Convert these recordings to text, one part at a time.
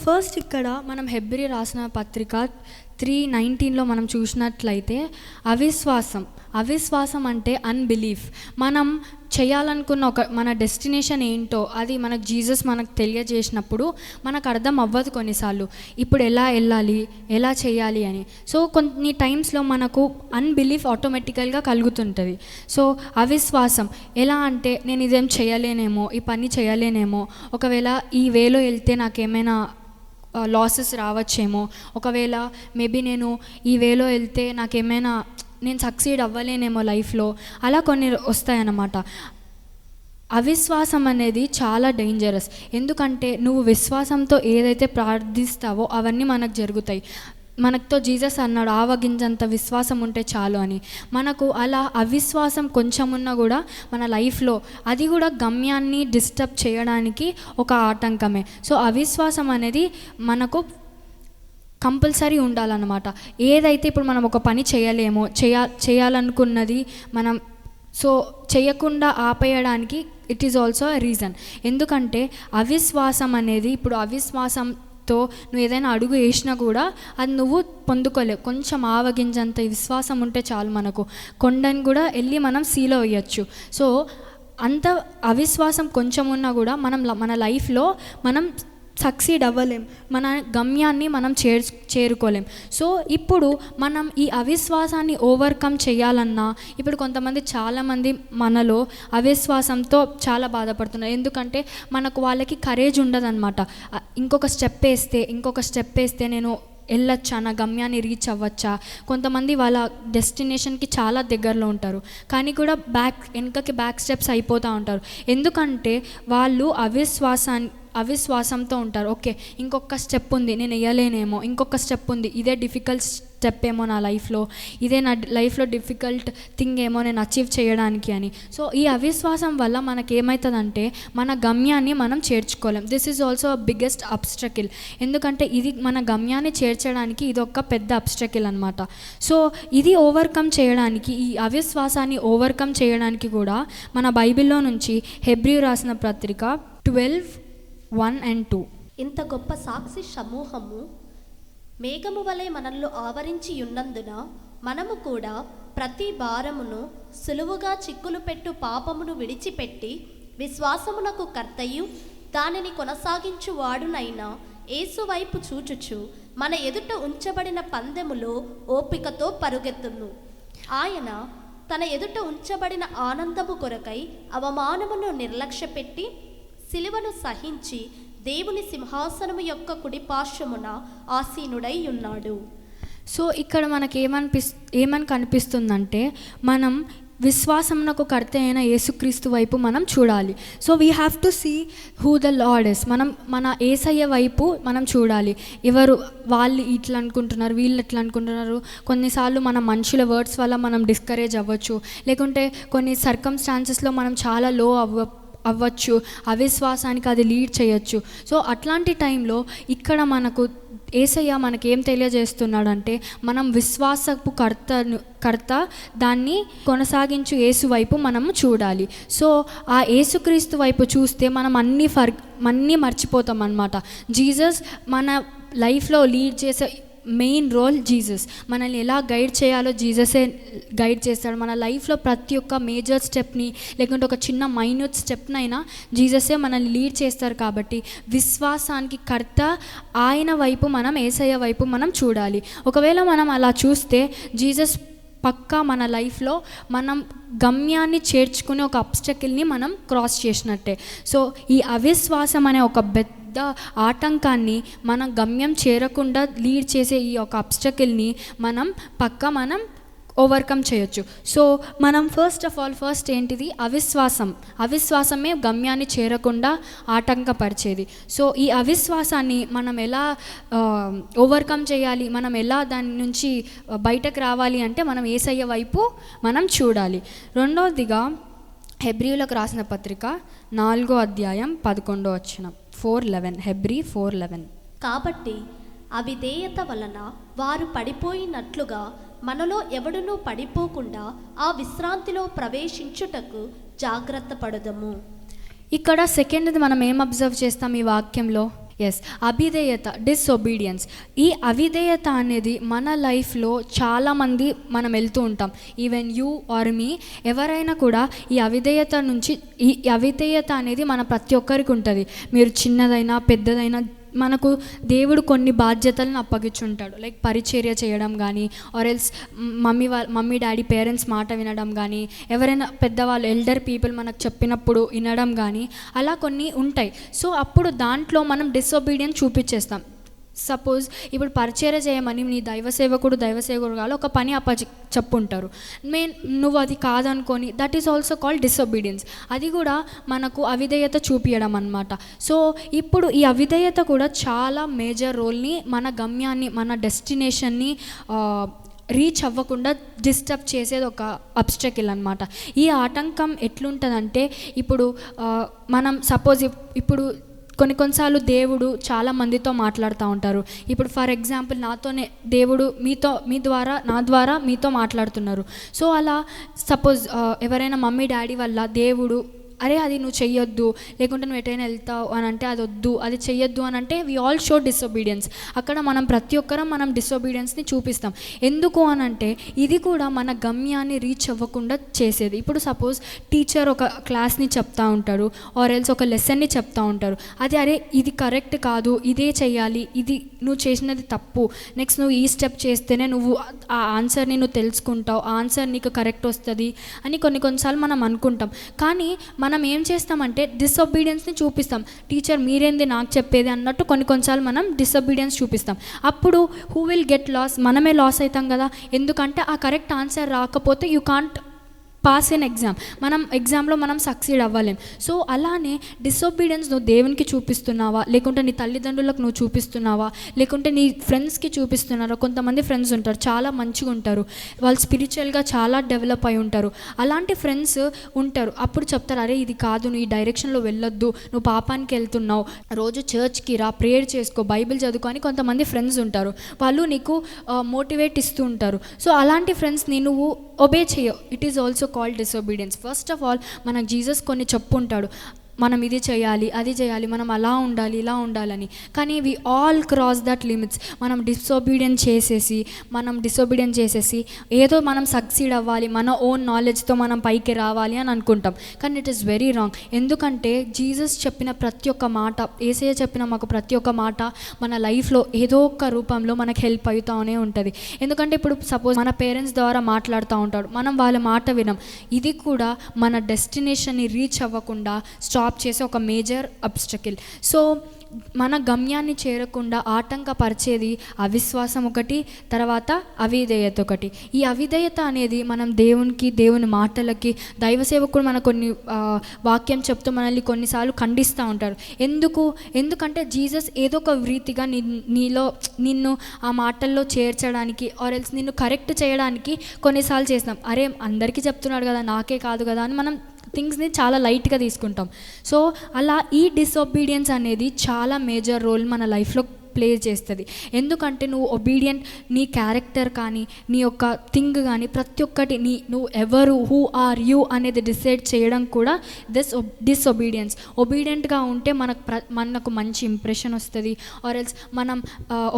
First ఇక్కడ మనం హెబ్రి రాసిన పత్రిక త్రీ నైన్టీన్లో మనం చూసినట్లయితే అవిశ్వాసం. అవిశ్వాసం అంటే అన్బిలీఫ్ మనం చేయాలనుకున్న ఒక మన డెస్టినేషన్ ఏంటో అది మనకు జీసస్ మనకు తెలియజేసినప్పుడు మనకు అర్థం అవ్వదు కొన్నిసార్లు. ఇప్పుడు ఎలా వెళ్ళాలి ఎలా చేయాలి అని. సో కొన్ని టైమ్స్లో మనకు అన్బిలీఫ్ ఆటోమేటికల్గా కలుగుతుంటుంది. సో అవిశ్వాసం. ఎలా అంటే నేను ఇదేం చేయలేనేమో ఈ పని చేయలేనేమో ఒకవేళ ఈ వేలో వెళ్తే నాకేమైనా లాసెస్ రావచ్చేమో ఒకవేళ మేబీ నేను ఈ వేలో వెళ్తే నాకేమైనా నేను సక్సీడ్ అవ్వలేనేమో లైఫ్లో. అలా కొన్ని వస్తాయన్నమాట. అవిశ్వాసం అనేది చాలా డేంజరస్ ఎందుకంటే నువ్వు విశ్వాసంతో ఏదైతే ప్రార్థిస్తావో అవన్నీ మనకు జరుగుతాయి. మనతో జీసస్ అన్నాడు ఆవగింజంత విశ్వాసం ఉంటే చాలు అని. మనకు అలా అవిశ్వాసం కొంచెం ఉన్నా కూడా మన లైఫ్లో అది కూడా గమ్యాన్ని డిస్టర్బ్ చేయడానికి ఒక ఆటంకమే. సో అవిశ్వాసం అనేది మనకు కంపల్సరీ ఉండాలన్నమాట. ఏదైతే ఇప్పుడు మనం ఒక పని చేయలేమో చేయ చేయాలనుకున్నది మనం సో చేయకుండా ఆపేయడానికి ఇట్ ఈజ్ ఆల్సో రీజన్ ఎందుకంటే అవిశ్వాసం అనేది ఇప్పుడు అవిశ్వాసంతో నువ్వు ఏదైనా అడుగు వేసినా కూడా అది నువ్వు పొందుకోలేవు. కొంచెం ఆవగింజంత విశ్వాసం ఉంటే చాలు మనకు. కొండని కూడా వెళ్ళి మనం సీలో వేయచ్చు సో అంత అవిశ్వాసం కొంచెం ఉన్నా కూడా మనం ల- మన లైఫ్లో మనం సక్సీడ్ అవ్వలేం. మన గమ్యాన్ని మనం చేర్ చేరుకోలేం. సో ఇప్పుడు మనం ఈ అవిశ్వాసాన్ని ఓవర్కమ్ చేయాలన్నా ఇప్పుడు కొంతమంది చాలామంది మనలో అవిశ్వాసంతో చాలా బాధపడుతున్నారు. ఎందుకంటే మనకు వాళ్ళకి కరేజ్ ఉండదన్నమాట. ఇంకొక స్టెప్ వేస్తే ఇంకొక స్టెప్ వేస్తే నేను వెళ్ళొచ్చా? నా గమ్యాన్ని రీచ్ అవ్వచ్చా? కొంతమంది వాళ్ళ డెస్టినేషన్కి చాలా దగ్గరలో ఉంటారు. కానీ కూడా బ్యాక్ వెనుకకి బ్యాక్ స్టెప్స్ అయిపోతూ ఉంటారు. ఎందుకంటే వాళ్ళు అవిశ్వాసాన్ని అవిశ్వాసంతో ఉంటారు. ఓకే ఇంకొక స్టెప్ ఉంది నేను వేయలేనేమో. ఇంకొక స్టెప్ ఉంది ఇదే డిఫికల్ట్ స్టెప్ ఏమో నా లైఫ్లో. ఇదే నా లైఫ్లో డిఫికల్ట్ థింగ్ ఏమో నేను అచీవ్ చేయడానికి అని. సో ఈ అవిశ్వాసం వల్ల మనకి ఏమవుతుందంటే మన గమ్యాన్ని మనం చేర్చుకోలేం. This is also biggest obstacle ఎందుకంటే ఇది మన గమ్యాన్ని చేర్చడానికి ఇది ఒక పెద్ద అబ్స్ట్రకిల్ అనమాట సో ఇది ఓవర్కమ్ చేయడానికి ఈ అవిశ్వాసాన్ని ఓవర్కమ్ చేయడానికి కూడా మన బైబిల్లో నుంచి హెబ్రి రాసిన పత్రిక ట్వెల్వ్ వన్ అండ్ టూ. ఇంత గొప్ప సాక్షి సమూహము మేఘము వలె మనల్లో ఆవరించి ఉన్నందున మనము కూడా ప్రతి భారమును సులువుగా చిక్కులు పెట్టు పాపమును విడిచిపెట్టి విశ్వాసమునకు కర్తయు దానిని కొనసాగించు వాడునైనా యేసు వైపు చూచుచు మన ఎదుట ఉంచబడిన పందెములో ఓపికతో పరుగెత్తును. ఆయన తన ఎదుట ఉంచబడిన ఆనందము కొరకై అవమానమును నిర్లక్ష్యపెట్టి శిలువను సహించి దేవుని సింహాసనము యొక్క కుడిపార్శ్వమున ఆసీనుడై ఉన్నాడు. సో ఇక్కడ మనకి ఏమనిపిస్ ఏమని కనిపిస్తుందంటే మనం విశ్వాసమునకు కర్త అయిన యేసుక్రీస్తు వైపు మనం చూడాలి. So we have to see who the lord is మనం మన ఏసయ్య వైపు మనం చూడాలి. ఎవరు వాళ్ళు ఇట్లా అనుకుంటున్నారు వీళ్ళు ఎట్లా అనుకుంటున్నారు? కొన్నిసార్లు మన మనుషుల వర్డ్స్ వల్ల మనం డిస్కరేజ్ అవ్వచ్చు. లేకుంటే కొన్ని సర్కమ్స్టాన్సెస్లో మనం చాలా లో అవ్వ అవ్వచ్చు అవిశ్వాసానికి అది లీడ్ చేయొచ్చు. సో అట్లాంటి టైంలో ఇక్కడ మనకు ఏసయ్య మనకేం తెలియజేస్తున్నాడంటే మనం విశ్వాసపు కర్తను కర్త దాన్ని కొనసాగించు యేసు వైపు మనము చూడాలి. సో ఆ యేసుక్రీస్తు వైపు చూస్తే మనం అన్ని ఫర్ అన్నీ మర్చిపోతాం అనమాట జీసస్ మన లైఫ్లో లీడ్ చేసే మెయిన్ రోల్ జీసస్ మనల్ని ఎలా గైడ్ చేయాలో జీససే గైడ్ చేస్తాడు. మన లైఫ్లో ప్రతి ఒక్క మేజర్ స్టెప్ని లేకుంటే ఒక చిన్న మైన్యూట్ స్టెప్నైనా జీససే మనల్ని లీడ్ చేస్తారు కాబట్టి విశ్వాసానికి కర్త ఆయన వైపు మనం ఏసయ్య వైపు మనం చూడాలి. ఒకవేళ మనం అలా చూస్తే జీసస్ పక్కా మన లైఫ్లో మనం గమ్యాన్ని చేర్చుకునే ఒక అబ్స్టకిల్ని మనం క్రాస్ చేసినట్టే. సో ఈ అవిశ్వాసం అనే ఒక పెద్ద ఆటంకాన్ని మనం గమ్యం చేరకుండా లీడ్ చేసే ఈ ఒక అబ్స్టకిల్ని మనం పక్క మనం ఓవర్కమ్ చేయొచ్చు. సో మనం ఫస్ట్ ఆఫ్ ఆల్ ఫస్ట్ ఏంటిది? అవిశ్వాసం. అవిశ్వాసమే గమ్యాన్ని చేరకుండా ఆటంకపరిచేది. సో ఈ అవిశ్వాసాన్ని మనం ఎలా ఓవర్కమ్ చేయాలి? మనం ఎలా దాని నుంచి బయటకు రావాలి అంటే మనం ఏసయ్య వైపు మనం చూడాలి. రెండవదిగా హెబ్రియులకు రాసిన పత్రిక నాలుగో అధ్యాయం పదకొండో వచ్చిన four eleven Hebrews four eleven. కాబట్టి అవిధేయత వలన వారు పడిపోయినట్లుగా మనలో ఎవడునూ పడిపోకుండా ఆ విశ్రాంతిలో ప్రవేశించుటకు జాగ్రత్త పడదము. ఇక్కడ సెకండ్ది మనం ఏం అబ్జర్వ్ చేస్తాం ఈ వాక్యంలో? ఎస్ అవిధేయత డిసొబీడియన్స్ ఈ అవిధేయత అనేది మన లైఫ్లో చాలామంది మనం వెళ్తూ ఉంటాం. ఈవెన్ యూ ఆర్ మీ ఎవరైనా కూడా ఈ అవిధేయత నుంచి ఈ అవిధేయత అనేది మన ప్రతి ఒక్కరికి ఉంటుంది. మీరు చిన్నదైనా పెద్దదైనా మనకు దేవుడు కొన్ని బాధ్యతలను అప్పగించుంటాడు. లైక్ పరిచర్య చేయడం కానీ ఆర్ ఎల్స్ మమ్మీ వాళ్ళ మమ్మీ డాడీ పేరెంట్స్ మాట వినడం కానీ ఎవరైనా పెద్దవాళ్ళు ఎల్డర్ పీపుల్ మనకు చెప్పినప్పుడు వినడం కానీ అలా కొన్ని ఉంటాయి. సో అప్పుడు దాంట్లో మనం డిసొబీడియన్స్ చూపించేస్తాం సపోజ్ ఇప్పుడు పరిచయ చేయమని నీ దైవ సేవకుడు దైవ సేవకుడు ఒక పని అప్ప చెప్పుంటారు. మెయిన్ నువ్వు అది కాదనుకొని that is also called disobedience అది కూడా మనకు అవిధేయత చూపించడం అనమాట సో ఇప్పుడు ఈ అవిధేయత కూడా చాలా మేజర్ రోల్ని మన గమ్యాన్ని మన డెస్టినేషన్ని రీచ్ అవ్వకుండా డిస్టర్బ్ చేసేది ఒక అబ్స్టకిల్ అనమాట ఈ ఆటంకం ఎట్లుంటుందంటే ఇప్పుడు మనం సపోజ్ ఇప్పుడు కొన్ని కొన్నిసార్లు దేవుడు చాలా మందితో మాట్లాడుతూ ఉంటారు. ఇప్పుడు ఫర్ ఎగ్జాంపుల్ నాతోనే దేవుడు మీతో మీ ద్వారా నా ద్వారా మీతో మాట్లాడుతున్నారు. సో అలా సపోజ్ uh, ఎవరైనా మమ్మీ డాడీ వల్ల దేవుడు అరే అది నువ్వు చెయ్యొద్దు లేకుంటే నువ్వు ఎటైనా వెళ్తావు అని అంటే అది వద్దు అది చెయ్యొద్దు అని అంటే వి ఆల్ షో డిసొబీడియన్స్ అక్కడ మనం ప్రతి ఒక్కరం మనం డిసొబీడియన్స్ని చూపిస్తాం. ఎందుకు అని అంటే ఇది కూడా మన గమ్యాన్ని రీచ్ అవ్వకుండా చేసేది. ఇప్పుడు సపోజ్ టీచర్ ఒక క్లాస్ని చెప్తా ఉంటారు ఆర్ ఎల్స్ ఒక లెసన్ని చెప్తా ఉంటారు. అది అరే ఇది కరెక్ట్ కాదు ఇదే చేయాలి ఇది నువ్వు చేసినది తప్పు. నెక్స్ట్ నువ్వు ఈ స్టెప్ చేస్తేనే నువ్వు ఆ ఆన్సర్ని నువ్వు తెలుసుకుంటావు ఆ ఆన్సర్ నీకు కరెక్ట్ వస్తుంది అని కొన్ని కొన్నిసార్లు మనం అనుకుంటాం. కానీ మన మనం ఏం చేస్తామంటే డిసొబీడియన్స్ని చూపిస్తాం. టీచర్ మీరేంది నాకు చెప్పేది? అన్నట్టు కొన్ని కొన్నిసార్లు మనం డిసొబీడియన్స్ చూపిస్తాం. అప్పుడు హూ విల్ గెట్ లాస్ మనమే లాస్ అవుతాం కదా. ఎందుకంటే ఆ కరెక్ట్ ఆన్సర్ రాకపోతే యూ కాంట్ పాస్ అయిన ఎగ్జామ్ మనం ఎగ్జామ్లో మనం సక్సీడ్ అవ్వలేం. సో అలానే డిసొబీడియన్స్ నువ్వు దేవునికి చూపిస్తున్నావా? లేకుంటే నీ తల్లిదండ్రులకు నువ్వు చూపిస్తున్నావా? లేకుంటే నీ ఫ్రెండ్స్కి చూపిస్తున్నారా? కొంతమంది ఫ్రెండ్స్ ఉంటారు చాలా మంచిగా ఉంటారు. వాళ్ళు స్పిరిచువల్గా చాలా డెవలప్ అయి ఉంటారు. అలాంటి ఫ్రెండ్స్ ఉంటారు. అప్పుడు చెప్తారు అరే ఇది కాదు నువ్వు ఈ డైరెక్షన్లో వెళ్ళొద్దు. నువ్వు పాపానికి వెళ్తున్నావు. రోజు చర్చ్కి రా ప్రేయర్ చేసుకో బైబిల్ చదువుకో అని కొంతమంది ఫ్రెండ్స్ ఉంటారు. వాళ్ళు నీకు మోటివేట్ ఇస్తూ ఉంటారు. సో అలాంటి ఫ్రెండ్స్ని నువ్వు ఒబే చేయవు. It is also called disobedience first of all మనకు జీసస్ కొన్ని చెప్పుంటాడు. మనం ఇది చేయాలి అది చేయాలి మనం అలా ఉండాలి ఇలా ఉండాలని. కానీ we all cross that limits మనం డిసొబీడియన్స్ చేసేసి మనం డిసొబీడియన్స్ చేసేసి ఏదో మనం సక్సీడ్ అవ్వాలి మన ఓన్ నాలెడ్జ్తో మనం పైకి రావాలి అని అనుకుంటాం. కానీ ఇట్ ఈస్ వెరీ రాంగ్ ఎందుకంటే జీసస్ చెప్పిన ప్రతి ఒక్క మాట ఏసయ్య చెప్పిన మాకు ప్రతి ఒక్క మాట మన లైఫ్లో ఏదో ఒక రూపంలో మనకు హెల్ప్ అవుతూనే ఉంటుంది. ఎందుకంటే ఇప్పుడు సపోజ్ మన పేరెంట్స్ ద్వారా మాట్లాడుతూ ఉంటాడు మనం వాళ్ళ మాట వినం. ఇది కూడా మన డెస్టినేషన్ని రీచ్ అవ్వకుండా స్టాప్ చేసే ఒక మేజర్ అబ్స్టకిల్ సో మన గమ్యాన్ని చేరకుండా ఆటంకపరిచేది అవిశ్వాసం ఒకటి తర్వాత అవిధేయత ఒకటి ఈ అవిధేయత అనేది మనం దేవునికి దేవుని మాటలకి దైవ సేవకుడు మన కొన్ని వాక్యం చెప్తూ మనల్ని కొన్నిసార్లు ఖండిస్తూ ఉంటారు. ఎందుకు? ఎందుకంటే జీసస్ ఏదో ఒక రీతిగా నీ నీలో నిన్ను ఆ మాటల్లో చేర్చడానికి ఆర్ ఎల్స్ నిన్ను కరెక్ట్ చేయడానికి కొన్నిసార్లు చేస్తాం అరే అందరికీ చెప్తున్నాడు కదా నాకే కాదు కదా అని మనం థింగ్స్ని చాలా లైట్గా తీసుకుంటాం. సో అలా ఈ డిసొబీడియన్స్ అనేది చాలా మేజర్ రోల్ మన లైఫ్లో ప్లే చేస్తుంది. ఎందుకంటే నువ్వు ఒబీడియంట్ నీ క్యారెక్టర్ కానీ నీ యొక్క థింగ్ కానీ ప్రతి ఒక్కటి నీ నువ్వు ఎవరు హూ ఆర్ యూ అనేది డిసైడ్ చేయడం కూడా దిస్ డిసొబీడియన్స్ ఒబీడియంట్గా ఉంటే మనకు ప్ర మనకు మంచి ఇంప్రెషన్ వస్తుంది. ఆర్ ఎల్స్ మనం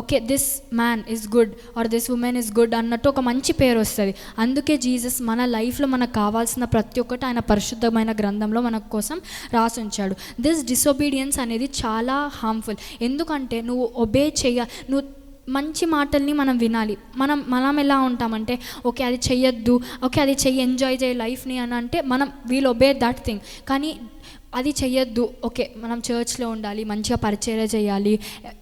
okay this man is good or this women is good అన్నట్టు ఒక మంచి పేరు వస్తుంది. అందుకే జీసస్ మన లైఫ్లో మనకు కావాల్సిన ప్రతి ఒక్కటి ఆయన పరిశుద్ధమైన గ్రంథంలో మన కోసం రాసి ఉంచాడు. దిస్ డిసొబీడియన్స్ అనేది చాలా హార్మ్ఫుల్ ఎందుకంటే నువ్వు ఒబే చెయ్య నువ్వు మంచి మాటల్ని మనం వినాలి. మనం మనం ఎలా ఉంటామంటే ఓకే అది చెయ్యొద్దు ఓకే అది చెయ్యి ఎంజాయ్ చేయ లైఫ్ని అని అంటే మనం వీల్ ఒబే దట్ థింగ్ కానీ అది చెయ్యొద్దు ఓకే మనం చర్చ్లో ఉండాలి మంచిగా పరిచయం చేయాలి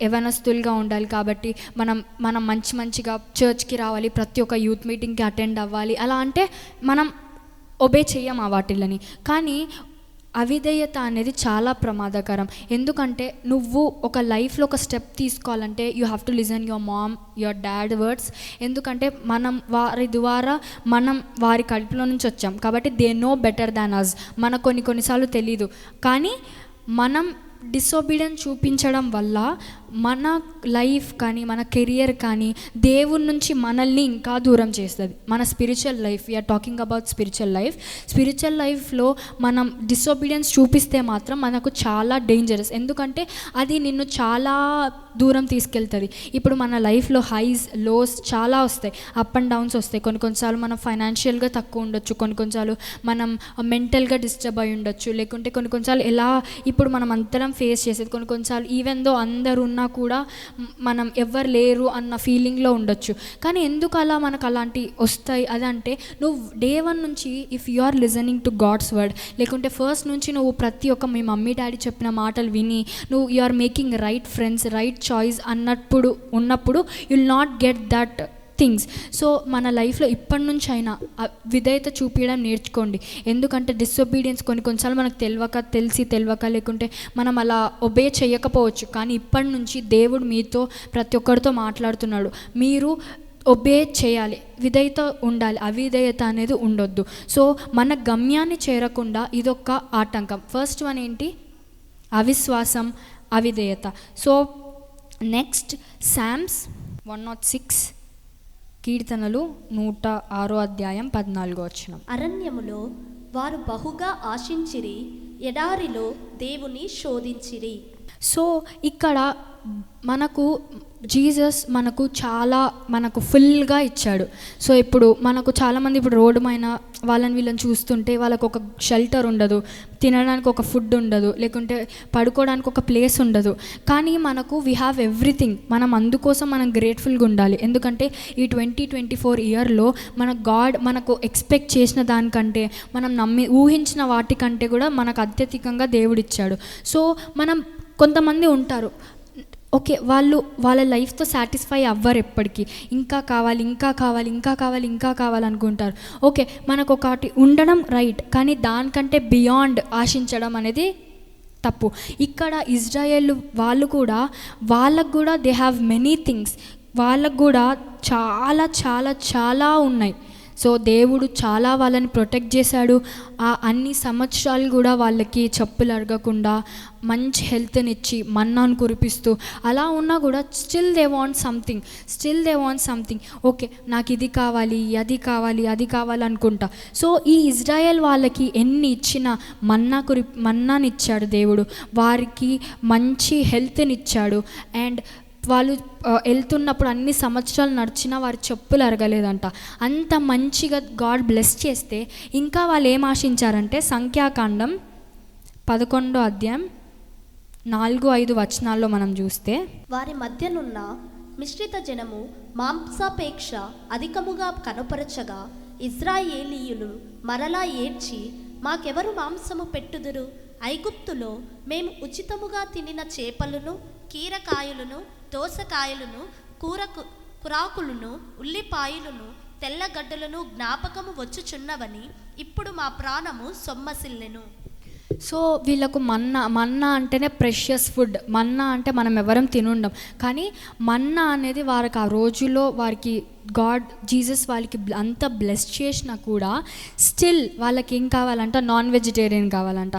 యవనస్తులుగా ఉండాలి కాబట్టి మనం మనం మంచి మంచిగా చర్చ్కి రావాలి ప్రతి ఒక్క యూత్ మీటింగ్కి అటెండ్ అవ్వాలి అలా అంటే మనం ఒబే చెయ్యం ఆ వాటిలని కానీ అవిధేయత అనేది చాలా ప్రమాదకరం. ఎందుకంటే నువ్వు ఒక లైఫ్లో ఒక స్టెప్ తీసుకోవాలంటే you have to listen your mom your dad words. ఎందుకంటే మనం వారి ద్వారా మనం వారి కడుపులో నుంచి వచ్చాం. కాబట్టి they know better than us. మనకు కొన్ని కొన్నిసార్లు తెలీదు. కానీ మనం డిసోబీడియన్ చూపించడం వల్ల మన లైఫ్ కానీ మన కెరియర్ కానీ దేవుని నుంచి మనల్ని ఇంకా దూరం చేస్తుంది. మన spiritual life we're talking about spiritual life spiritual లైఫ్లో మనం డిసొబీడియన్స్ చూపిస్తే మాత్రం మనకు చాలా డేంజరస్ ఎందుకంటే అది నిన్ను చాలా దూరం తీసుకెళ్తుంది. ఇప్పుడు మన లైఫ్లో హైస్ లోస్ చాలా వస్తాయి. అప్ అండ్ డౌన్స్ వస్తాయి. కొన్ని కొన్నిసార్లు మనం ఫైనాన్షియల్గా తక్కువ ఉండొచ్చు. కొన్ని కొన్నిసార్లు మనం మెంటల్గా డిస్టర్బ్ అయి ఉండొచ్చు. లేకుంటే కొన్ని కొన్నిసార్లు ఎలా ఇప్పుడు మనం అంతరం ఫేస్ చేసేది. కొన్ని కొన్నిసార్లు ఈవెన్ దో అందరు ఉన్నా కూడా మనం ఎవ్వరు లేరు అన్న ఫీలింగ్లో ఉండొచ్చు. కానీ ఎందుకు అలా మనకు అలాంటి వస్తాయి? అదంటే నువ్వు డే వన్ నుంచి if you are listening to God's word లేకుంటే ఫస్ట్ నుంచి నువ్వు ప్రతి ఒక్క మీ మమ్మీ డాడీ చెప్పిన మాటలు విని నువ్వు you are making right friends right choice అన్నప్పుడు ఉన్నప్పుడు you'll not get that things so మన లైఫ్లో ఇప్పటి నుంచి అయినా విధేయత చూపించడం నేర్చుకోండి. ఎందుకంటే డిసొబీడియన్స్ కొన్ని కొన్నిసార్లు మనకు తెలియక తెలిసి తెలియక లేకుంటే మనం అలా ఒబే చేయకపోవచ్చు. కానీ ఇప్పటి నుంచి దేవుడు మీతో ప్రతి ఒక్కరితో మాట్లాడుతున్నాడు. మీరు ఒబే చేయాలి. విధేయత ఉండాలి. అవిధేయత అనేది ఉండొద్దు. సో మన గమ్యాన్ని చేరకుండా ఇదొక ఆటంకం. ఫస్ట్ వన్ ఏంటి? అవిశ్వాసం అవిధేయత. So next psalms one nought six కీర్తనలు నూట ఆరో అధ్యాయం పద్నాలుగో వచ్చిన అరణ్యములో వారు బహుగా ఆశించిరి ఎడారిలో దేవుని శోధించిరి. సో ఇక్కడ మనకు జీసస్ మనకు చాలా మనకు ఫుల్గా ఇచ్చాడు. సో ఇప్పుడు మనకు చాలామంది ఇప్పుడు రోడ్డు పైన వాళ్ళని వీళ్ళని చూస్తుంటే వాళ్ళకు ఒక షెల్టర్ ఉండదు తినడానికి ఒక ఫుడ్ ఉండదు లేకుంటే పడుకోవడానికి ఒక ప్లేస్ ఉండదు. కానీ మనకు వీ హ్యావ్ ఎవ్రీథింగ్ మనం అందుకోసం మనం గ్రేట్ఫుల్గా ఉండాలి. ఎందుకంటే ఈ ట్వంటీ ట్వంటీ ఫోర్ ఇయర్లో మన గాడ్ మనకు ఎక్స్పెక్ట్ చేసిన దానికంటే మనం నమ్మి ఊహించిన వాటికంటే కూడా మనకు అత్యధికంగా దేవుడిచ్చాడు. సో మనం కొంతమంది ఉంటారు. ఓకే వాళ్ళు వాళ్ళ లైఫ్తో సాటిస్ఫై అవ్వరు ఎప్పటికీ. ఇంకా కావాలి ఇంకా కావాలి ఇంకా కావాలి ఇంకా కావాలనుకుంటారు ఓకే మనకు ఒకటి ఉండడం రైట్ కానీ దానికంటే బియాండ్ ఆశించడం అనేది తప్పు. ఇక్కడ ఇజ్రాయేల్ వాళ్ళు కూడా వాళ్ళకు కూడా దే హ్యావ్ మెనీ థింగ్స్ వాళ్ళకు కూడా చాలా చాలా చాలా ఉన్నాయి. సో దేవుడు చాలా వాళ్ళని ప్రొటెక్ట్ చేశాడు. ఆ అన్ని సంవత్సరాలు కూడా వాళ్ళకి చెప్పులు అరగకుండా మంచి హెల్త్నిచ్చి మన్నాను కురిపిస్తూ అలా ఉన్నా కూడా still they want something still they want something okay నాకు ఇది కావాలి అది కావాలి అది కావాలి అనుకుంటా. సో ఈ ఇజ్రాయెల్ వాళ్ళకి ఎన్ని ఇచ్చినా మన్నా కురి మన్నానిచ్చాడు దేవుడు. వారికి మంచి హెల్త్నిచ్చాడు అండ్ వాళ్ళు వెళ్తున్నప్పుడు అన్ని సంవత్సరాలు నడిచినా వారి చెప్పులు అరగలేదంట. అంత మంచిగా గాడ్ బ్లెస్ చేస్తే ఇంకా వాళ్ళు ఏం ఆశించారంటే సంఖ్యాకాండం పదకొండో అధ్యాయం నాలుగు ఐదు వచనాల్లో మనం చూస్తే వారి మధ్యనున్న మిశ్రిత జనము మాంసాపేక్ష అధికముగా కనపరచగా ఇజ్రాయేలీయులు మరలా ఏడ్చి మాకెవరు మాంసము పెట్టుదురు? ఐగుప్తులో మేము ఉచితముగా తినిన చేపలను కీరకాయలను దోసకాయలను కూరకు కురాకులను ఉల్లిపాయలను తెల్లగడ్డలను జ్ఞాపకము వచ్చుచున్నవని ఇప్పుడు మా ప్రాణము సొమ్మసిల్లెను. సో వీళ్ళకు మన్నా మన్నా అంటేనే ప్రెషియస్ ఫుడ్ మన్నా అంటే మనం ఎవరం తినుండం. కానీ మన్నా అనేది వారికి ఆ రోజుల్లో వారికి గాడ్ జీసస్ వాళ్ళకి అంత బ్లెస్ చేసినా కూడా స్టిల్ వాళ్ళకి ఏం కావాలంట? నాన్ వెజిటేరియన్ కావాలంట.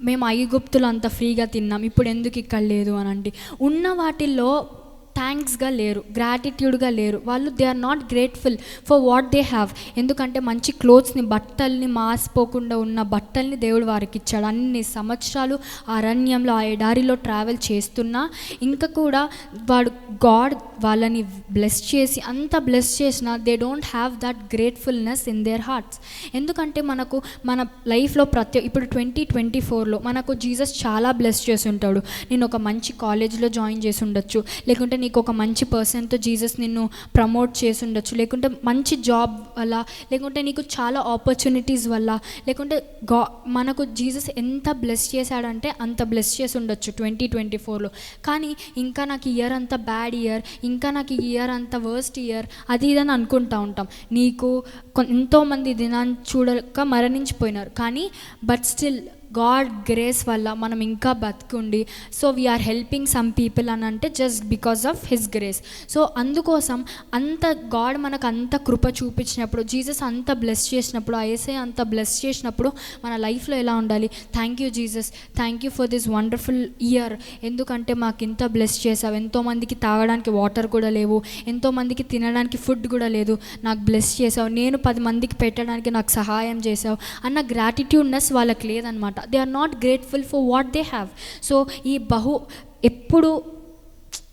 మేము ఐగుప్తులు అంత ఫ్రీగా తిన్నాం. ఇప్పుడు ఎందుకు ఇక్కడ లేదు అని అంటే ఉన్న వాటిల్లో థ్యాంక్స్గా లేరు గ్రాటిట్యూడ్గా లేరు. వాళ్ళు they are not grateful for what they have ఎందుకంటే మంచి క్లోత్స్ని బట్టల్ని మాసిపోకుండా ఉన్న బట్టల్ని దేవుడు వారికి ఇచ్చాడు. అన్ని సంవత్సరాలు అరణ్యంలో ఆ ఎడారిలో ట్రావెల్ చేస్తున్నా ఇంకా కూడా వాడు గాడ్ వాళ్ళని బ్లెస్ చేసి అంత బ్లెస్ చేసినా they don't have that gratefulness in their hearts ఎందుకంటే మనకు మన లైఫ్లో ప్రతి ఇప్పుడు ట్వంటీ ట్వంటీ ఫోర్లో మనకు జీసస్ చాలా బ్లెస్ చేసి ఉంటాడు. నేను ఒక మంచి కాలేజ్లో జాయిన్ చేసి ఉండొచ్చు. లేకుంటే నీకు ఒక మంచి పర్సన్తో జీసస్ నిన్ను ప్రమోట్ చేసి ఉండొచ్చు లేకుంటే మంచి జాబ్ వల్ల లేకుంటే నీకు చాలా ఆపర్చునిటీస్ వల్ల లేకుంటే గా మనకు జీసస్ ఎంత బ్లెస్ చేశాడంటే అంత బ్లెస్ చేసి ఉండొచ్చు ట్వంటీ ట్వంటీ ఫోర్లో. కానీ ఇంకా నాకు ఇయర్ అంతా బ్యాడ్ ఇయర్ ఇంకా నాకు ఈ ఇయర్ అంత వర్స్ట్ ఇయర్ అది ఇదని అనుకుంటా ఉంటాం. నీకు కొ- ఎంతోమంది దినాన్ని చూడక మరణించిపోయినారు. కానీ బట్ స్టిల్ గాడ్ గ్రేస్ వల్ల మనం ఇంకా బతుకుండి so we're helping some people అని అంటే just because of his grace so అందుకోసం అంత గాడ్ మనకు అంత కృప చూపించినప్పుడు జీసస్ అంత బ్లెస్ చేసినప్పుడు ఐఎస్ఐ అంత బ్లెస్ చేసినప్పుడు మన లైఫ్లో ఎలా ఉండాలి? Thank you Jesus thank you for this wonderful year ఎందుకంటే మాకు ఇంత బ్లెస్ చేసావు ఎంతోమందికి తాగడానికి వాటర్ కూడా లేవు. ఎంతోమందికి తినడానికి ఫుడ్ కూడా లేదు. నాకు బ్లెస్ చేసావు నేను పది మందికి పెట్టడానికి నాకు సహాయం చేసావు అన్న గ్రాటిట్యూడ్నెస్ వాళ్ళకి లేదనమాట. They are not grateful for what they have so ఈ బహు ఎప్పుడు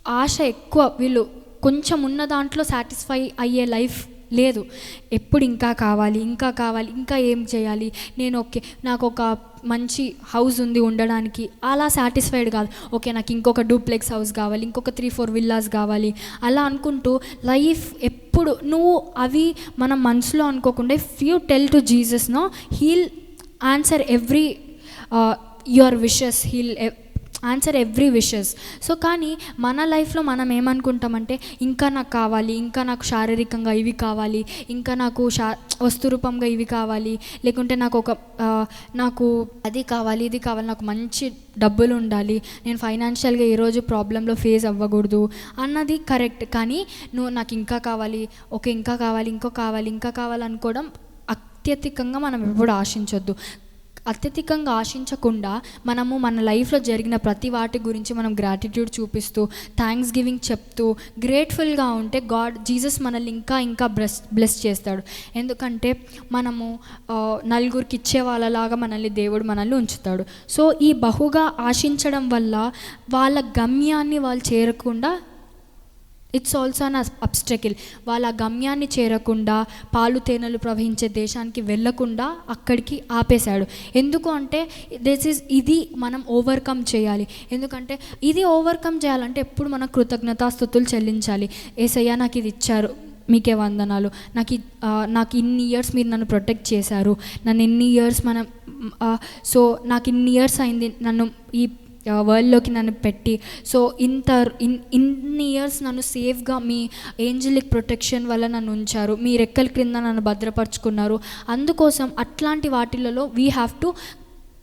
ఆశ ఎక్కువ వీళ్ళు కొంచెం ఉన్న దాంట్లో సాటిస్ఫై అయ్యే లైఫ్ లేదు. ఎప్పుడు ఇంకా కావాలి ఇంకా కావాలి ఇంకా ఏం చేయాలి? నేను ఓకే నాకు ఒక మంచి హౌస్ ఉంది ఉండడానికి. అలా సాటిస్ఫైడ్ కాదు. ఓకే నాకు ఇంకొక డూప్లెక్స్ హౌస్ కావాలి ఇంకొక త్రీ ఫోర్ విల్లాస్ కావాలి. అలా అనుకుంటూ లైఫ్ ఎప్పుడు నువ్వు అవి మనం మనసులో అనుకోకుండా if you tell to Jesus no he'll answer every your wishes he'll answer every wishes so కానీ మన లైఫ్లో మనం ఏమనుకుంటామంటే ఇంకా నాకు కావాలి ఇంకా నాకు శారీరకంగా ఇవి కావాలి ఇంకా నాకు శా వస్తురూపంగా ఇవి కావాలి లేకుంటే నాకు ఒక నాకు అది కావాలి ఇది కావాలి నాకు మంచి డబ్బులు ఉండాలి నేను ఫైనాన్షియల్గా ఈరోజు ప్రాబ్లంలో ఫేస్ అవ్వకూడదు అన్నది కరెక్ట్. కానీ నువ్వు నాకు ఇంకా కావాలి ఓకే ఇంకా కావాలి ఇంకో కావాలి ఇంకా కావాలి అనుకోవడం అత్యధికంగా మనం ఎప్పుడు ఆశించొద్దు. అత్యధికంగా ఆశించకుండా మనము మన లైఫ్లో జరిగిన ప్రతి వాటి గురించి మనం గ్రాటిట్యూడ్ చూపిస్తూ థ్యాంక్స్ గివింగ్ చెప్తూ గ్రేట్ఫుల్గా ఉంటే గాడ్ జీసస్ మనల్ని ఇంకా ఇంకా బ్లెస్ బ్లెస్ చేస్తాడు. ఎందుకంటే మనము నలుగురికి ఇచ్చే వాళ్ళలాగా మనల్ని దేవుడు మనల్ని ఉంచుతాడు. సో ఈ బహుగా ఆశించడం వల్ల వాళ్ళ గమ్యాన్ని వాళ్ళు చేరకుండా ఇట్స్ ఆల్సో అన్ అబ్స్టకిల్ వాళ్ళ గమ్యాన్ని చేరకుండా పాలు తేనెలు ప్రవహించే దేశానికి వెళ్ళకుండా అక్కడికి ఆపేశాడు. ఎందుకు అంటే దిస్ ఈజ్ ఇది మనం ఓవర్కమ్ చేయాలి. ఎందుకంటే ఇది ఓవర్కమ్ చేయాలంటే ఎప్పుడు మనం కృతజ్ఞతాస్థుతులు చెల్లించాలి. ఏసయ్యా నాకు ఇది ఇచ్చారు. మీకే వందనాలు. నాకు నాకు ఇన్ని ఇయర్స్ మీరు నన్ను ప్రొటెక్ట్ చేశారు. నన్ను ఇన్ని ఇయర్స్ మనం సో నాకు ఇన్ని ఇయర్స్ అయింది. నన్ను ఈ వరల్డ్లోకి నన్ను పెట్టి. సో ఇంత ఇన్ ఇన్ని ఇయర్స్ నన్ను సేఫ్గా మీ ఏంజలిక్ ప్రొటెక్షన్ వల్ల నన్ను ఉంచారు. మీ రెక్కల క్రింద నన్ను భద్రపరుచుకున్నారు. అందుకోసం అట్లాంటి వాటిలలో we have to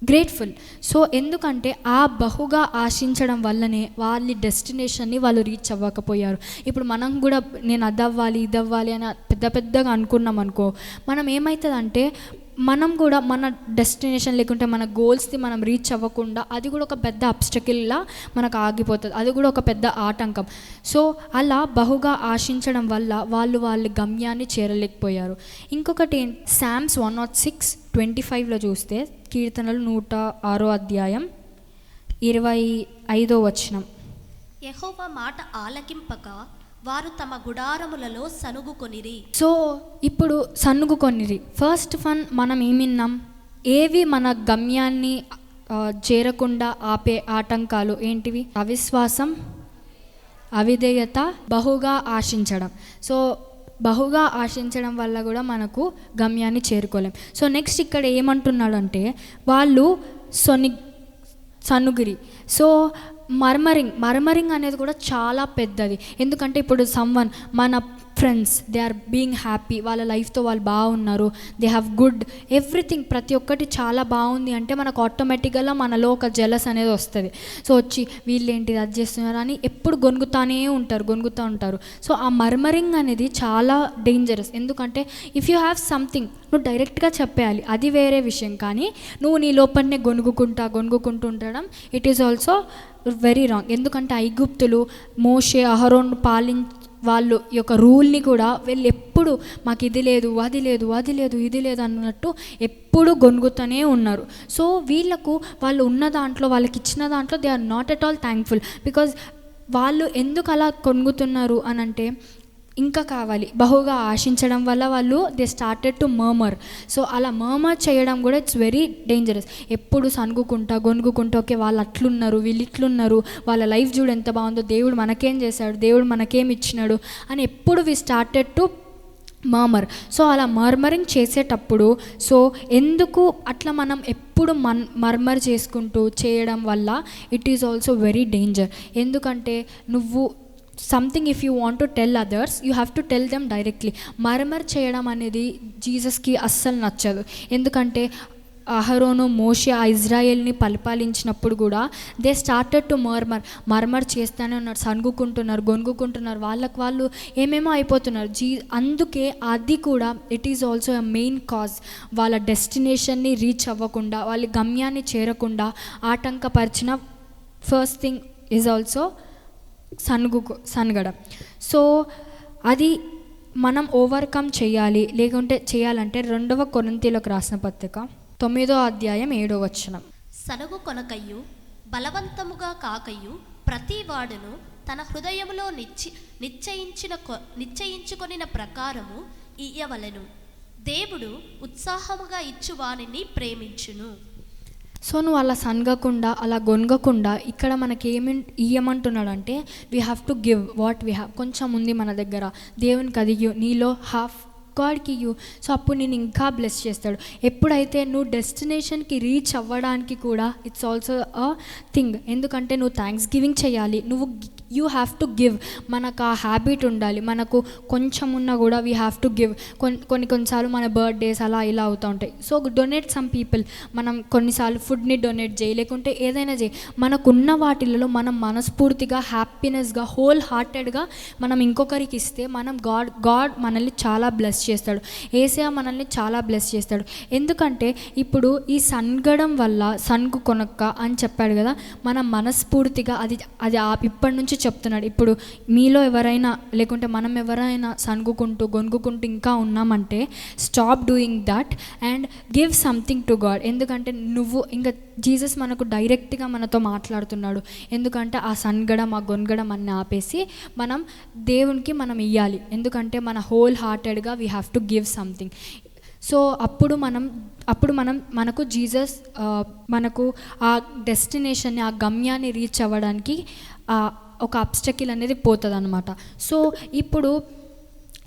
grateful so ఎందుకంటే ఆ బహుగా ఆశించడం వల్లనే వాళ్ళ డెస్టినేషన్ని వాళ్ళు రీచ్ అవ్వకపోయారు. ఇప్పుడు మనం కూడా నేను అది అవ్వాలి ఇది అవ్వాలి అని పెద్ద పెద్దగా అనుకున్నాం అనుకో మనం ఏమవుతుందంటే మనం కూడా మన డెస్టినేషన్ లేకుంటే మన గోల్స్ని మనం రీచ్ అవ్వకుండా అది కూడా ఒక పెద్ద అబ్స్టకిల్లా మనకు ఆగిపోతుంది. అది కూడా ఒక పెద్ద ఆటంకం. సో అలా బహుగా ఆశించడం వల్ల వాళ్ళు వాళ్ళ గమ్యాన్ని చేరలేకపోయారు. ఇంకొకటి Psalms one nought six twenty ఫైవ్లో చూస్తే కీర్తనలు నూట ఆరో అధ్యాయం ఇరవై ఐదో వచనం. యహోవ మాట ఆలకింపక వారు తమ గుడారములలో సనుగుకొనిరి. సో ఇప్పుడు సనుగుకొనిరి. ఫస్ట్ ఫన్ మనం ఏమిన్నాం ఏవి మన గమ్యాన్ని చేరకుండా ఆపే ఆటంకాలు ఏంటివి? అవిశ్వాసం అవిధేయత బహుగా ఆశించడం. సో బహుగా ఆశించడం వల్ల కూడా మనకు గమ్యాన్ని చేరుకోలేం. సో నెక్స్ట్ ఇక్కడ ఏమంటున్నాడంటే వాళ్ళు సొని సనుగిరి. సో మర్మరింగ్ మర్మరింగ్ అనేది కూడా చాలా పెద్దది. ఎందుకంటే ఇప్పుడు సమ్వన్ మన friends they are being happy వాళ్ళ లైఫ్తో వాళ్ళు బాగున్నారు. దే హ్యావ్ గుడ్ ఎవ్రీథింగ్ ప్రతి ఒక్కటి చాలా బాగుంది అంటే మనకు ఆటోమేటిక్గా మనలో ఒక జెలస్ అనేది వస్తుంది. సో వచ్చి వీళ్ళు ఏంటి అది చేస్తున్నారు అని ఎప్పుడు గొనుగుతానే ఉంటారు గొనుగుతూ ఉంటారు. సో ఆ మర్మరింగ్ అనేది చాలా డేంజరస్ ఎందుకంటే ఇఫ్ యూ హ్యావ్ సంథింగ్ నువ్వు డైరెక్ట్గా చెప్పేయాలి. అది వేరే విషయం. కానీ నువ్వు నీ లోపలనే గొనుగుకుంటా గొనుగుకుంటూ ఉండడం it is also very wrong ఎందుకంటే ఐగుప్తులు మోషే అహరోన్ పాలిం వాళ్ళు ఈ యొక్క రూల్ని కూడా వీళ్ళు ఎప్పుడు మాకు ఇది లేదు అది లేదు అది లేదు ఇది లేదు అన్నట్టు ఎప్పుడు గొనుగుతూనే ఉన్నారు. సో వీళ్ళకు వాళ్ళు ఉన్న దాంట్లో వాళ్ళకి ఇచ్చిన దాంట్లో they are not at all thankful because వాళ్ళు ఎందుకు అలా కొనుగుతున్నారు అని అంటే ఇంకా కావాలి. బహుగా ఆశించడం వల్ల వాళ్ళు they started to murmur so అలా మర్మర్ చేయడం కూడా ఇట్స్ వెరీ డేంజరస్ ఎప్పుడు సనుగుకుంటా గొనుగుకుంటా ఓకే వాళ్ళు అట్లున్నారు వీళ్ళు ఇట్లున్నారు వాళ్ళ లైఫ్ చూడు ఎంత బాగుందో దేవుడు మనకేం చేశాడు దేవుడు మనకేం ఇచ్చినాడు అని ఎప్పుడు we started to murmur so అలా మర్మరింగ్ చేసేటప్పుడు సో ఎందుకు అట్లా మనం ఎప్పుడు మన్ మర్మర్ చేసుకుంటూ చేయడం వల్ల it is also very danger ఎందుకంటే నువ్వు something if you want to tell others you have to tell them directly murmur చేయడం అనేది జీసస్కి అస్సలు నచ్చదు. ఎందుకంటే అహరోను మోషే ఆ ఇజ్రాయెల్ని పరిపాలించినప్పుడు కూడా they started to murmur murmur చేస్తూనే ఉన్నారు సనుగుకుంటున్నారు గొనుగుకుంటున్నారు వాళ్ళకు వాళ్ళు ఏమేమో అయిపోతున్నారు. జీ అందుకే అది కూడా it is also a main cause వాళ్ళ డెస్టినేషన్ని రీచ్ అవ్వకుండా వాళ్ళ గమ్యాన్ని చేరకుండా ఆటంకపరిచిన ఫస్ట్ థింగ్ ఈజ్ ఆల్సో సనుగు సనగడం. సో అది మనం ఓవర్కమ్ చేయాలి లేకుంటే చేయాలంటే రెండవ కొరంతీలకు రాసిన పత్రిక తొమ్మిదో అధ్యాయం ఏడో వచనం. సనుగు కొనకయ్యు బలవంతముగా కాకయ్యు ప్రతివాడును తన హృదయములో నిశ్చి నిశ్చయించిన కొ- నిశ్చయించుకొనిన ప్రకారము ఇయ్యవలను. దేవుడు ఉత్సాహముగా ఇచ్చు వానిని ప్రేమించును. సో నువ్వు అలా సనగకుండా అలా గొనగకుండా ఇక్కడ మనకి ఏమి ఇయ్యమంటున్నాడు అంటే we have to give what we have కొంచెం ఉంది మన దగ్గర. దేవునికి అది నీలో హాఫ్ గాడ్కి ఇయ్యు. సో అప్పుడు నేను ఇంకా బ్లెస్ చేస్తాడు. ఎప్పుడైతే నువ్వు డెస్టినేషన్కి రీచ్ అవ్వడానికి కూడా ఇట్స్ ఆల్సో అ థింగ్ ఎందుకంటే నువ్వు థ్యాంక్స్ గివింగ్ చేయాలి. నువ్వు యూ హ్యావ్ టు గివ్ మనకు ఆ హ్యాబిట్ ఉండాలి. మనకు కొంచెం ఉన్నా కూడా వీ హ్యావ్ టు గివ్ కొన్ని కొన్ని కొన్నిసార్లు మన బర్త్డేస్ అలా ఇలా అవుతూ ఉంటాయి. సో డొనేట్ సమ్ పీపుల్ మనం కొన్నిసార్లు ఫుడ్ని డొనేట్ చేయి. లేకుంటే ఏదైనా చేయి. మనకున్న వాటిలలో మనం మనస్ఫూర్తిగా హ్యాపీనెస్గా హోల్ హార్టెడ్గా మనం ఇంకొకరికి ఇస్తే మనం గాడ్ గాడ్ మనల్ని చాలా బ్లెస్ చేస్తాడు. ఏసయా మనల్ని చాలా బ్లెస్ చేస్తాడు. ఎందుకంటే ఇప్పుడు ఈ సన్గడం వల్ల సన్గు కొనక్క అని చెప్పాడు కదా మనం మనస్ఫూర్తిగా అది అది ఆ- ఇప్పటి నుంచి చెప్తున్నాడు. ఇప్పుడు మీలో ఎవరైనా లేకుంటే మనం ఎవరైనా సనుగుకుంటూ గొనుగుకుంటూ ఇంకా ఉన్నామంటే stop doing that and give something to God ఎందుకంటే నువ్వు ఇంకా జీసస్ మనకు డైరెక్ట్గా మనతో మాట్లాడుతున్నాడు. ఎందుకంటే ఆ సన్గడం ఆ గొనగడం అన్ని ఆపేసి మనం దేవునికి మనం ఇవ్వాలి ఎందుకంటే మన whole హార్టెడ్గా we have to give something so అప్పుడు మనం అప్పుడు మనం మనకు జీసస్ మనకు ఆ డెస్టినేషన్ని ఆ గమ్యాన్ని రీచ్ అవ్వడానికి ఆ, ఒక అబ్స్టకిల్ అనేది పోతుంది అనమాట సో ఇప్పుడు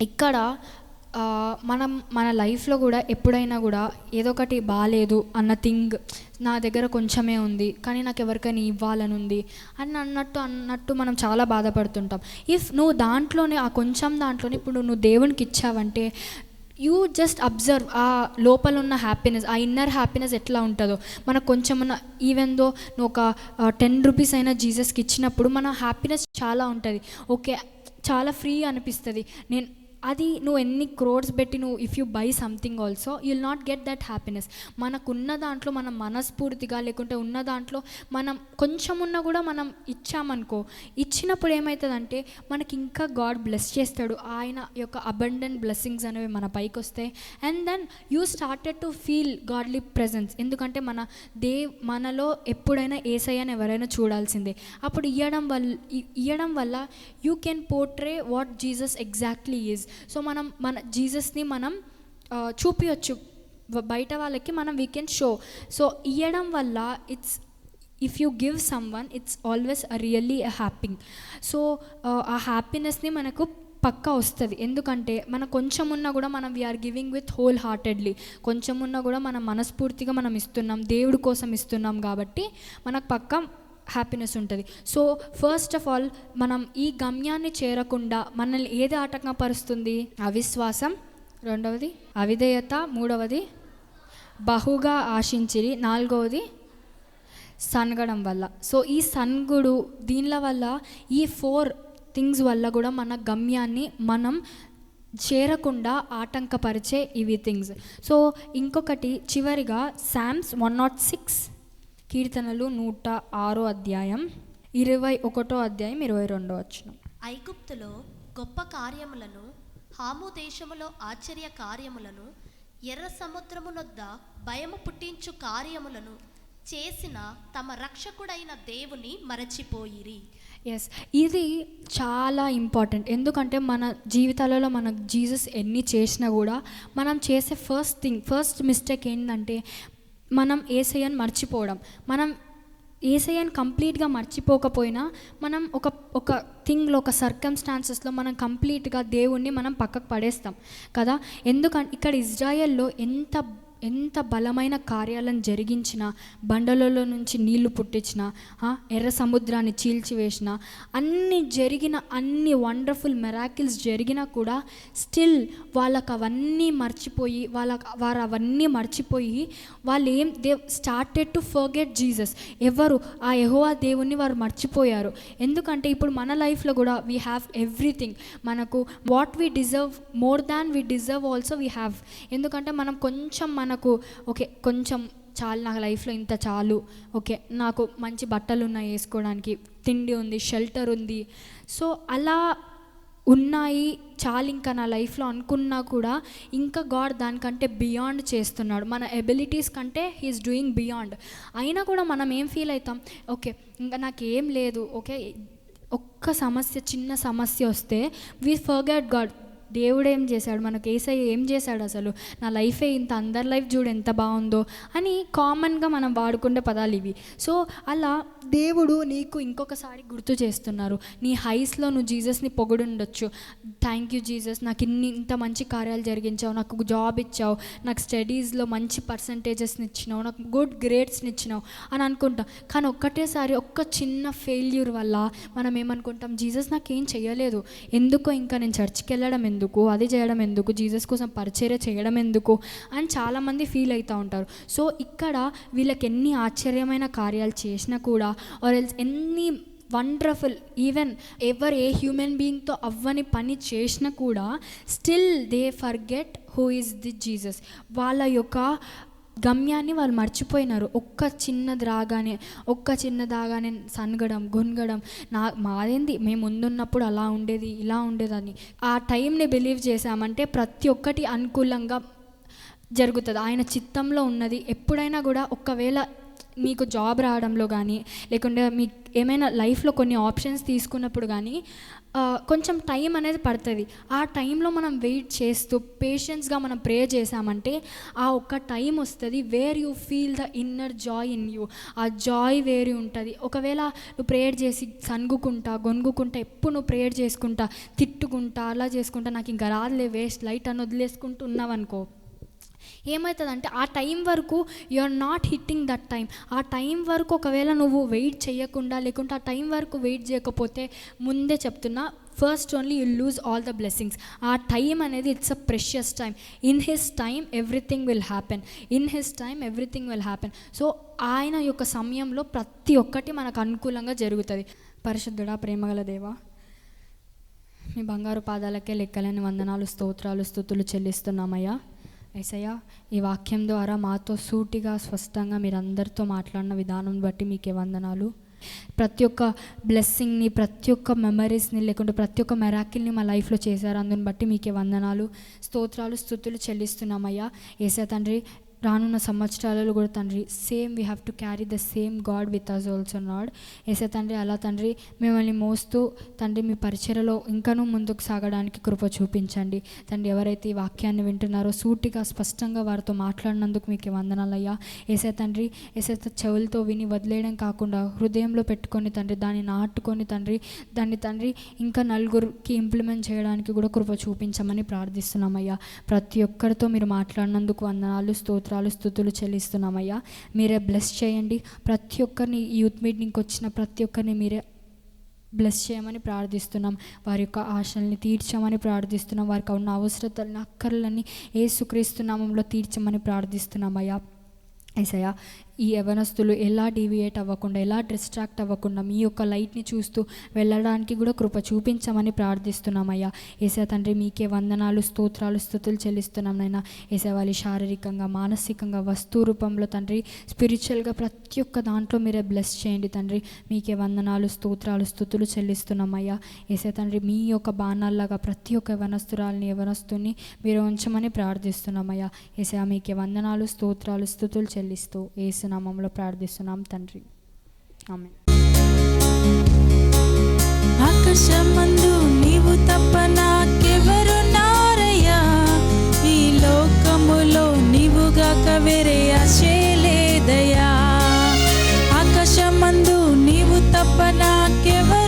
ఇక్కడ మనం మన లైఫ్లో కూడా ఎప్పుడైనా కూడా ఏదో ఒకటి బాగాలేదు అన్న థింగ్ నా దగ్గర కొంచెమే ఉంది కానీ నాకు ఎవరికైనా ఇవ్వాలని ఉంది అని అన్నట్టు అన్నట్టు మనం చాలా బాధపడుతుంటాం. ఇఫ్ నువ్వు దాంట్లోనే ఆ కొంచెం దాంట్లోనే ఇప్పుడు నువ్వు దేవునికి ఇచ్చావంటే యూ జస్ట్ అబ్జర్వ్ ఆ లోపల ఉన్న హ్యాపీనెస్ ఆ ఇన్నర్ హ్యాపీనెస్ ఎట్లా ఉంటుందో. మనకు కొంచెం ఉన్న ఈవెన్ దో నువ్వు ఒక టెన్ రూపీస్ అయినా జీసస్కి ఇచ్చినప్పుడు మన హ్యాపీనెస్ చాలా ఉంటుంది. ఓకే చాలా ఫ్రీ అనిపిస్తుంది. నేను అది నువ్వు ఎన్ని క్రోడ్స్ పెట్టి నువ్వు if you buy something also you'll not get that happiness మనకున్న దాంట్లో మనం మనస్ఫూర్తిగా లేకుంటే ఉన్న దాంట్లో మనం కొంచెం ఉన్నా కూడా మనం ఇచ్చామనుకో ఇచ్చినప్పుడు ఏమవుతుందంటే మనకి ఇంకా గాడ్ బ్లెస్ చేస్తాడు. ఆయన యొక్క అబండెంట్ బ్లెస్సింగ్స్ అనేవి మన పైకి వస్తాయి. And then you started to feel godly presence ఎందుకంటే మన దే మనలో ఎప్పుడైనా ఏసయ్యని ఎవరైనా చూడాల్సిందే. అప్పుడు ఇవ్వడం వల్ల ఇవ్వడం వల్ల you can portray what Jesus exactly is so మనం మన జీసస్ని మనం చూపించచ్చు బయట వాళ్ళకి మనం వీ కెన్ షో సో ఇవ్వడం వల్ల it's if you give someone it's always really happening so ఆ హ్యాపీనెస్ని మనకు పక్కా వస్తుంది. ఎందుకంటే మన కొంచెం ఉన్నా కూడా మనం we are giving with whole heartedly కొంచెం ఉన్నా కూడా మనం మనస్ఫూర్తిగా మనం ఇస్తున్నాం దేవుడి కోసం ఇస్తున్నాం కాబట్టి మనకు పక్క హ్యాపీనెస్ ఉంటుంది. సో ఫస్ట్ ఆఫ్ ఆల్ మనం ఈ గమ్యాన్ని చేరకుండా మనల్ని ఏది ఆటంకపరుస్తుంది? అవిశ్వాసం. రెండవది అవిధేయత. మూడవది బహుగా ఆశించిరి. నాలుగవది సనగడం వల్ల. సో ఈ సన్గుడు దీనిల వల్ల ఈ ఫోర్ థింగ్స్ వల్ల కూడా మన గమ్యాన్ని మనం చేరకుండా ఆటంకపరిచే ఇవి థింగ్స్. సో ఇంకొకటి చివరిగా శామ్స్ వన్ నాట్ సిక్స్. కీర్తనలు నూట ఆరో అధ్యాయం ఇరవై ఒకటో అధ్యాయం ఇరవై రెండో వచ్చిన ఐగుప్తులో గొప్ప కార్యములను హాము దేశములో ఆశ్చర్య కార్యములను ఎర్ర సముద్రమునొద్ద భయము పుట్టించు కార్యములను చేసిన తమ రక్షకుడైన దేవుని మరచిపోయిరి. ఎస్ ఇది చాలా ఇంపార్టెంట్ ఎందుకంటే మన జీవితాలలో మన జీసస్ ఎన్ని చేసినా కూడా మనం చేసే ఫస్ట్ థింగ్ ఫస్ట్ మిస్టేక్ ఏంటంటే మనం ఏసయ్యను మర్చిపోవడం. మనం ఏసయ్యను కంప్లీట్గా మర్చిపోకపోయినా మనం ఒక ఒక థింగ్లో ఒక సర్కమ్స్టాన్సెస్లో మనం కంప్లీట్గా దేవుణ్ణి మనం పక్కకు పడేస్తాం. కదా? ఎందుకంటే ఇక్కడ ఇజ్రాయెల్లో ఎంత ఎంత బలమైన కార్యాలను జరిగించిన బండలలో నుంచి నీళ్ళు పుట్టించిన ఎర్ర సముద్రాన్ని చీల్చివేసిన అన్ని జరిగిన అన్ని వండర్ఫుల్ మెరాకిల్స్ జరిగినా కూడా స్టిల్ వాళ్ళకి అవన్నీ మర్చిపోయి వాళ్ళ వారు అవన్నీ మర్చిపోయి వాళ్ళు ఏం they started to forget Jesus ఎవరు? ఆ యహోవా దేవుణ్ణి వారు మర్చిపోయారు. ఎందుకంటే ఇప్పుడు మన లైఫ్లో కూడా వీ హ్యావ్ ఎవ్రీథింగ్ మనకు what we deserve more than we deserve also we have ఎందుకంటే మనం కొంచెం మన మనకు ఓకే కొంచెం చాలు నా లైఫ్లో ఇంత చాలు. ఓకే నాకు మంచి బట్టలు ఉన్నాయి వేసుకోవడానికి తిండి ఉంది షెల్టర్ ఉంది. సో అలా ఉన్నాయి చాలు ఇంకా నా లైఫ్లో అనుకున్నా కూడా ఇంకా గాడ్ దానికంటే బియాండ్ చేస్తున్నాడు. మన ఎబిలిటీస్ కంటే హీఈస్ డూయింగ్ బియాండ్. అయినా కూడా మనం ఏం ఫీల్ అవుతాం? ఓకే ఇంకా నాకేం లేదు ఓకే ఒక్క సమస్య చిన్న సమస్య వస్తే వీ ఫర్గెట్ గాడ్. దేవుడు ఏం చేశాడు? మనకు ఏసై ఏం చేశాడు అసలు? నా లైఫే ఇంత అందరి లైఫ్ చూడు ఎంత బాగుందో అని కామన్గా మనం వాడుకునే పదాలు ఇవి. సో అలా దేవుడు నీకు ఇంకొకసారి గుర్తు చేస్తున్నారు. నీ హైస్లో నువ్వు జీసస్ని పొగుడుండొచ్చు. థ్యాంక్ యూ జీసస్ నాకు ఇన్ని ఇంత మంచి కార్యాలు జరిగించావు. నాకు జాబ్ ఇచ్చావు. నాకు స్టడీస్లో మంచి పర్సంటేజెస్ని ఇచ్చినావు నాకు గుడ్ గ్రేడ్స్ని ఇచ్చినావు అని అనుకుంటాం. కానీ ఒక్కటేసారి ఒక్క చిన్న ఫెయిల్యూర్ వల్ల మనం ఏమనుకుంటాం? జీసస్ నాకేం చేయలేదు ఎందుకో ఇంకా నేను చర్చ్కి వెళ్ళడం ఎందుకు? అది చేయడం ఎందుకు? జీసస్ కోసం పరిచర్య చేయడం ఎందుకు? అని చాలామంది ఫీల్ అవుతూ ఉంటారు. సో ఇక్కడ వీళ్ళకి ఎన్ని ఆశ్చర్యమైన కార్యాలు చేసినా కూడా ఆర్ ఎల్స్ ఎన్ని వండర్ఫుల్ ఈవెన్ ఎవరు ఏ హ్యూమన్ బీయింగ్తో అవ్వని పని చేసినా కూడా still they forget who is the Jesus వాళ్ళ యొక్క గమ్యాన్ని వాళ్ళు మర్చిపోయినారు. ఒక్క చిన్నది రాగానే ఒక్క చిన్నది రాగానే సనగడం గొనగడం నా మాదేంది? మేము ముందున్నప్పుడు అలా ఉండేది ఇలా ఉండేదని ఆ టైంని బిలీవ్ చేశామంటే ప్రతి ఒక్కటి అనుకూలంగా జరుగుతుంది. ఆయన చిత్తంలో ఉన్నది. ఎప్పుడైనా కూడా ఒకవేళ మీకు జాబ్ రావడంలో కానీ లేకుంటే మీకు ఏమైనా లైఫ్లో కొన్ని ఆప్షన్స్ తీసుకున్నప్పుడు కానీ కొంచెం టైం అనేది పడుతుంది. ఆ టైంలో మనం వెయిట్ చేస్తూ పేషెన్స్గా మనం ప్రే చేసామంటే ఆ ఒక్క టైం వస్తుంది where you feel the inner joy in you ఆ జాయ్ వేరు ఉంటుంది. ఒకవేళ నువ్వు ప్రేయర్ చేసి సనుగుకుంటా గొనుగుకుంటా ఎప్పుడు నువ్వు ప్రేయర్ చేసుకుంటా తిట్టుకుంటా అలా చేసుకుంటా నాకు ఇంకా రాదులే వేస్ట్ లైట్ అని వదిలేసుకుంటూ ఉన్నావనుకో ఏమవుతుందంటే ఆ టైం వరకు you are not hitting that time ఆ టైం వరకు ఒకవేళ నువ్వు వెయిట్ చేయకుండా లేకుంటే ఆ టైం వరకు వెయిట్ చేయకపోతే ముందే చెప్తున్నా first only you lose all the blessings ఆ టైం అనేది it's a precious time in his time everything will happen in his time everything will happen so ఆయన యొక్క సమయంలో ప్రతి ఒక్కటి మనకు అనుకూలంగా జరుగుతుంది. పరిశుద్ధుడా ప్రేమగల దేవా మీ బంగారు పాదాలకే లెక్కలేని వందనాలు స్తోత్రాలు స్థుతులు చెల్లిస్తున్నామయ్యా. ఏసయ్య ఈ వాక్యం ద్వారా మాతో సూటిగా స్పష్టంగా మీరు అందరితో మాట్లాడిన విధానం బట్టి మీకే వందనాలు. ప్రతి ఒక్క బ్లెస్సింగ్ని ప్రతి ఒక్క మెమరీస్ని లేకుంటే ప్రతి ఒక్క మెరాకిల్ని మా లైఫ్లో చేశారు అందుని బట్టి మీకే వందనాలు. స్తోత్రాలు స్థుతులు చెల్లిస్తున్నామయ్యా. ఏసా తండ్రి రానున్న సంవత్సరాలలో కూడా తండ్రి same we have to carry the same God with us also నాడ్ ఏసే తండ్రి అలా తండ్రి మిమ్మల్ని మోస్తూ తండ్రి మీ పరిచయలో ఇంకనూ ముందుకు సాగడానికి కృప చూపించండి. తండ్రి ఎవరైతే ఈ వాక్యాన్ని వింటున్నారో సూటిగా స్పష్టంగా వారితో మాట్లాడినందుకు మీకు వందనాలయ్యా. ఏసే తండ్రి ఏసే చెవులతో విని వదిలేయడం కాకుండా హృదయంలో పెట్టుకొని తండ్రి దాన్ని నాటుకొని తండ్రి దాన్ని తండ్రి ఇంకా నలుగురికి ఇంప్లిమెంట్ చేయడానికి కూడా కృప చూపించమని ప్రార్థిస్తున్నామయ్యా. ప్రతి ఒక్కరితో మీరు మాట్లాడినందుకు వందనాలు స్తోత్రాలు స్థుతులు చెల్లిస్తున్నామయ్యా. మీరే బ్లెస్ చేయండి. ప్రతి ఒక్కరిని యూత్ మీటింగ్కి వచ్చిన ప్రతి ఒక్కరిని మీరే బ్లెస్ చేయమని ప్రార్థిస్తున్నాం. వారి యొక్క ఆశల్ని తీర్చమని ప్రార్థిస్తున్నాం. వారికి ఉన్న అవసరతలను అక్కర్లన్నీ ఏ సుక్రీస్తునామంలో తీర్చమని ప్రార్థిస్తున్నామయ్యా. ఏసయ్యా ఈ యవనస్తులు ఎలా డీవియేట్ అవ్వకుండా ఎలా డిస్ట్రాక్ట్ అవ్వకుండా మీ యొక్క లైట్ని చూస్తూ వెళ్ళడానికి కూడా కృప చూపించమని ప్రార్థిస్తున్నామయ్యా ఏసా తండ్రి మీకే వందనాలు స్తోత్రాలు స్థుతులు చెల్లిస్తున్నాం నైనా ఏసా వాళ్ళు శారీరకంగా మానసికంగా వస్తు రూపంలో తండ్రి స్పిరిచువల్గా ప్రతి ఒక్క దాంట్లో మీరే బ్లెస్ చేయండి తండ్రి. మీకే వందనాలు స్తోత్రాలు స్థుతులు చెల్లిస్తున్నామయ్యా ఏసే తండ్రి మీ యొక్క బాణాల్లాగా ప్రతి ఒక్క యవనస్తురాలని యవనస్తుని మీరు ఉంచమని ప్రార్థిస్తున్నామయ్యా ఏసా మీకే వందనాలు స్తోత్రాలు స్థుతులు చెల్లిస్తూ ఏసునామంలో ప్రార్థిస్తున్నాం తండ్రి. ఆమె ఆకాశమందు నీవు తప్ప నాకెవరున్నారయ్యా ఈ లోకములో నీవుగాక వేరే ఆశే ఆకాశమందు నీవు తప్ప నాకెవరు